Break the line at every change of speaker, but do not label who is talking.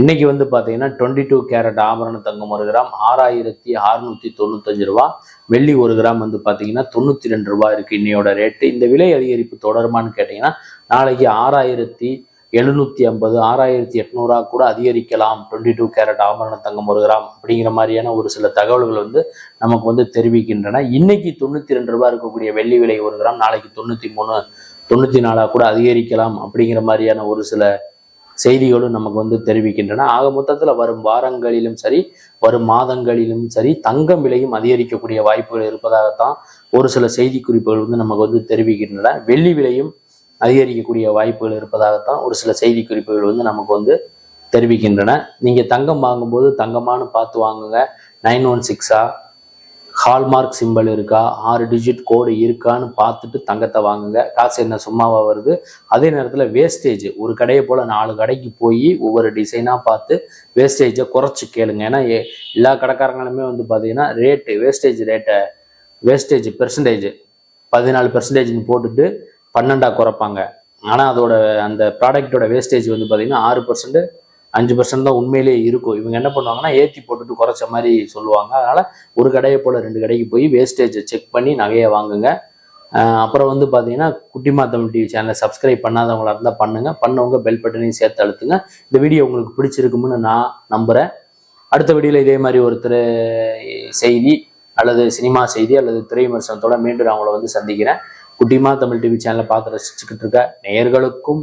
இன்னைக்கு வந்து பார்த்தீங்கன்னா டுவெண்ட்டி டூ கேரட் ஆபரண தங்கம் ஒரு கிராம் ஆறாயிரத்தி அறுநூத்தி தொண்ணூத்தஞ்சு ரூபா. வெள்ளி ஒரு கிராம் வந்து பார்த்தீங்கன்னா தொண்ணூற்றி ரெண்டு ரூபா இருக்கு இன்னையோட ரேட்டு இந்த விலை அதிகரிப்பு தொடருமான்னு கேட்டிங்கன்னா நாளைக்கு ஆறாயிரத்தி எழுநூத்தி ஐம்பது ஆறாயிரத்தி எட்நூறா கூட அதிகரிக்கலாம். டுவெண்ட்டி டூ கேரட் ஆபரண தங்கம் ஒரு கிராம் அப்படிங்கிற மாதிரியான ஒரு சில தகவல்கள் வந்து நமக்கு வந்து தெரிவிக்கின்றன. இன்னைக்கு தொண்ணூற்றி ரெண்டு ரூபா இருக்கக்கூடிய வெள்ளி விலை ஒரு கிராம் நாளைக்கு தொண்ணூற்றி மூணு தொண்ணூற்றி நாலா கூட அதிகரிக்கலாம் அப்படிங்கிற மாதிரியான ஒரு சில செய்திகளும் நமக்கு வந்து தெரிவிக்கின்றன. ஆக மொத்தத்தில் வரும் வாரங்களிலும் சரி வரும் மாதங்களிலும் சரி தங்கம் விலையும் அதிகரிக்கக்கூடிய வாய்ப்புகள் இருப்பதாகத்தான் ஒரு சில செய்தி குறிப்புகள் வந்து நமக்கு வந்து தெரிவிக்கின்றன. வெள்ளி விலையும் அதிகரிக்கக்கூடிய வாய்ப்புகள் இருப்பதாகத்தான் ஒரு சில செய்தி குறிப்புகள் வந்து நமக்கு வந்து தெரிவிக்கின்றன. நீங்கள் தங்கம் வாங்கும்போது தங்கமானு பார்த்து வாங்குங்க. நைன் ஒன் சிக்ஸா? ஹால்மார்க் சிம்பிள் இருக்கா? ஆறு டிஜிட் கோடு இருக்கான்னு பார்த்துட்டு தங்கத்தை வாங்குங்க. காசு என்ன சும்மாவாக வருது? அதே நேரத்தில் வேஸ்டேஜ் ஒரு கடையை போல் நாலு கடைக்கு போய் ஒவ்வொரு டிசைனாக பார்த்து வேஸ்டேஜை குறைச்சி கேளுங்க. ஏன்னா எல்லா கடைக்காரங்களுமே வந்து பார்த்தீங்கன்னா ரேட்டு வேஸ்டேஜ் ரேட்டை வேஸ்டேஜ் பெர்சன்டேஜ் பதினாலு பெர்சன்டேஜ்னு போட்டுட்டு பன்னெண்டாக குறைப்பாங்க. ஆனால் அதோட அந்த ப்ராடக்டோட வேஸ்டேஜ் வந்து பார்த்தீங்கன்னா ஆறு பர்சன்ட் அஞ்சு பர்சன்ட் தான் உண்மையிலேயே இருக்கும். இவங்க என்ன பண்ணுவாங்கன்னா ஏற்றி போட்டுட்டு குறைச்ச மாதிரி சொல்லுவாங்க. அதனால் ஒரு கடையை போல் ரெண்டு கடைக்கு போய் வேஸ்டேஜை செக் பண்ணி நகையை வாங்குங்க. அப்புறம் வந்து பார்த்தீங்கன்னா குட்டிமா தமிழ் டிவி சேனலை சப்ஸ்கிரைப் பண்ணாதவங்களா இருந்தால் பண்ணுங்க. பண்ணவங்க பெல் பட்டனையும் சேர்த்து அழுத்துங்க. இந்த வீடியோ உங்களுக்கு பிடிச்சிருக்கும்னு நான் நம்புகிறேன் அடுத்த வீடியோவில் இதே மாதிரி ஒருத்தர் செய்தி அல்லது சினிமா செய்தி அல்லது திரை விமர்சனத்தோட மீண்டும் நான் அவங்கள வந்து சந்திக்கிறேன். குட்டிமா தமிழ் டிவி சேனலை பார்த்து ரசிச்சுக்கிட்டு இருக்க நேயர்களுக்கும்